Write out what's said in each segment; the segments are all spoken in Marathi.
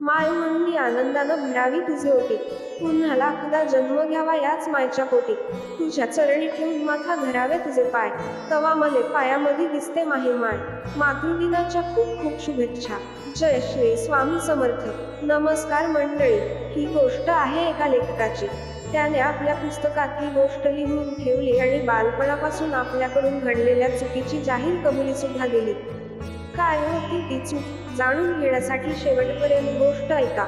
माय म्हणून मी आनंदानं भरावी तुझे ओटी. पुन्हा लाखदा जन्म घ्यावा याच मायच्या पोटी. तुझ्या चरणी ठेवून माथा धरावे तुझे पाय. तवा मले पायामध्ये दिसते माही माय मातृदिनाच्या खूप खूप शुभेच्छा. जय श्री स्वामी समर्थ. नमस्कार मंडळी. ही गोष्ट आहे एका लेखकाची. त्याने आपल्या पुस्तकात ही गोष्ट लिहून ठेवली आणि बालपणापासून आपल्याकडून घडलेल्या चुकीची जाहीर कबुली सुद्धा दिली. काय होती ती चूक जाणून घेण्यासाठी शेवटपर्यंत गोष्ट ऐका.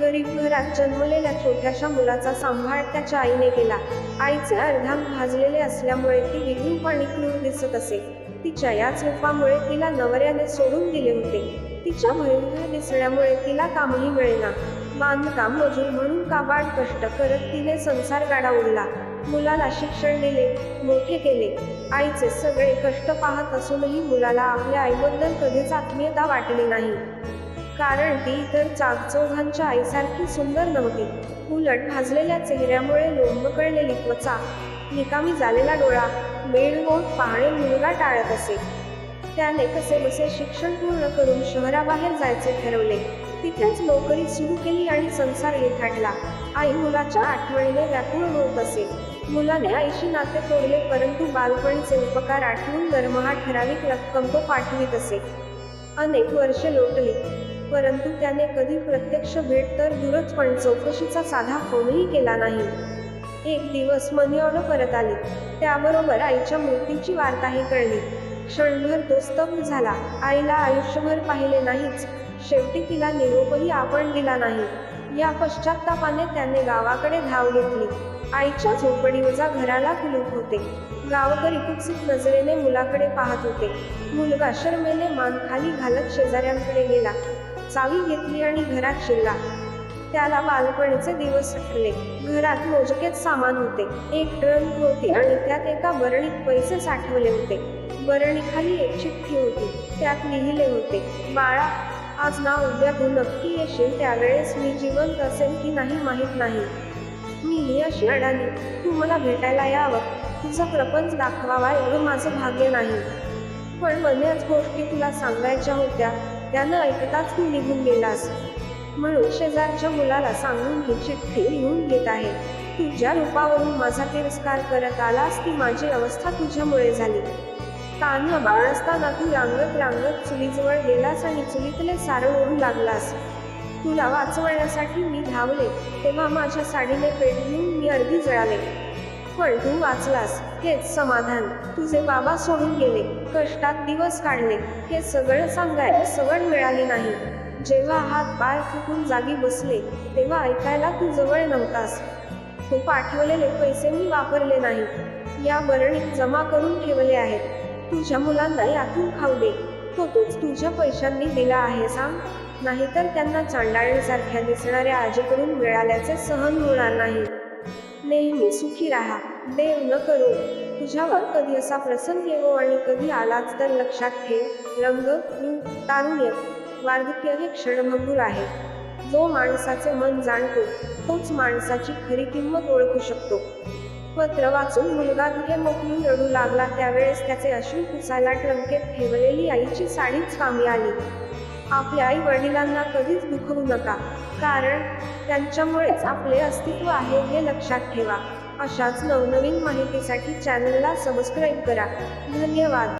गरीब घरात जन्मलेल्या छोट्याशा मुलाचा सांभाळ त्याच्या आईने केला. आईचे अर्धांग भाजलेले असल्यामुळे ती विद्रूप आणि क्रूर दिसत असे. तिच्या याच रूपामुळे तिला नवऱ्याने सोडून दिले होते. तिच्या भयंकर दिसण्यामुळे तिला कामही मिळेना. बांधकाम मजूर म्हणून काबाड कष्ट करत तिने संसार गाडा उडला मुलाला शिक्षण दिले मोठे केले. आईचे सगळे कष्ट पाहत असूनही मुलाला आपल्या आईबद्दल कधीच आत्मीयता वाटली नाही. कारण ती इतर चाकचौघांच्या आईसारखी सुंदर नव्हती. उलट भाजलेल्या चेहऱ्यामुळे लोंबकळलेली त्वचा निकामी झालेला डोळा मेळ पाहणे मुलगा टाळत असे. त्याने कसे बसे शिक्षण पूर्ण करून शहराबाहेर जायचे ठरवले. तिथेच नोकरी सुरू केली आणि संसार रेखाटला आई मुलाच्या आठवणीने व्याकुळ होत असे. मुलाने आईशी नाते तोडले परंतु बालपणीचे उपकार आठवून दरमहा ठराविक रक्कम तो पाठवित असे. अनेक वर्षे लोटली परंतु त्याने कधी प्रत्यक्ष भेट तर दूरच पण चौकशीचा साधा फोनही केला नाही. एक दिवस मनिऑन परत आली. त्याबरोबर आईच्या मृत्यूची वार्ताही कळली. क्षणभर तो स्तब्ध झाला. आईला आयुष्यभर पाहिले नाहीच. शेवटी तिला निरोपही आपण दिला नाही. या पश्चातापाने त्याने गावाकडे धाव घेतली. आईच्या झोपडीवजा घराला कुलूप होते. गावकरी कुत्सित नजरेने मुलाकडे पाहत होते. मुलगा शर्मेने मान खाली घालत शेजाऱ्यांकडे गेला. चावी घेतली आणि घरात शिरला. त्याला बालपणीचे दिवस सुटले घरात मोजकेच सामान होते. एक ड्रम होती आणि त्यात एका बरणीत पैसे साठवले होते. बरणीखाली एक चिठ्ठी होती. त्यात लिहिले होते बाळा आज ना उद्या तू नक्की येशील त्यावेळेस मी जिवंत असेल की नाही माहीत नाही. ही अशी अडाणी. तू मला भेटायला यावं. तुझा प्रपंच दाखवावा एवढं माझं भाग्य नाही. पण बऱ्याच गोष्टी तुला सांगायच्या होत्या. त्यानं ऐकताच तू निघून गेलास. म्हणून शेजारच्या मुलाला सांगून ही चिठ्ठी लिहून घेत आहे. तुझ्या रूपावरून माझा तिरस्कार करत आलास ती माझी अवस्था तुझ्यामुळे झाली. कान्ह बाळ असताना तू रांगत रांगत चुलीजवळ गेलास आणि चुलीतले सारं ओढू लागलास. तुला वाचवण्यासाठी मी धावले तेव्हा माझ्या साडीने पेट घेऊन मी अर्धी जळाले. पण तू वाचलास हेच समाधान. तुझे बाबा सोडून गेले कष्टात दिवस काढले हे सगळं सांगायला सवड मिळाली नाही. जेव्हा हात पाय फुकून जागी बसले तेव्हा ऐकायला तू जवळ नव्हतास. तू पाठवलेले पैसे मी वापरले नाही. या बरणीत जमा करून ठेवले आहेत. तुझ्या मुलांना यातून खाऊ दे. तो तूच तुझ्या पैशांनी दिला आहे सांग. नाहीतर त्यांना चांडाळीसारख्या दिसणाऱ्या आजीकडून मिळाल्याचे सहन होणार नाही. नेहमी सुखी राहा. देव न करू. तुझ्यावर कधी असा प्रसंग येवो आणि कधी आलाच तर लक्षात ठेव. रंग रूप तारुण्य वार्धक्य हे क्षणभंगूर आहे. जो माणसाचे मन जाणतो तोच माणसाची खरी किंमत ओळखू शकतो. पत्र वाचून मुलगा हे मोकळून रडू लागला त्यावेळेस त्याचे अश्रू पुसायला ट्रंकेत ठेवलेली आईची साडीच कामी आली. आपल्या आई वडिलांना कधीच दुखवू नका. कारण त्यांच्यामुळेच आपले अस्तित्व आहे हे लक्षात ठेवा. अशाच नवनवीन माहितीसाठी चॅनलला सबस्क्राईब करा. धन्यवाद.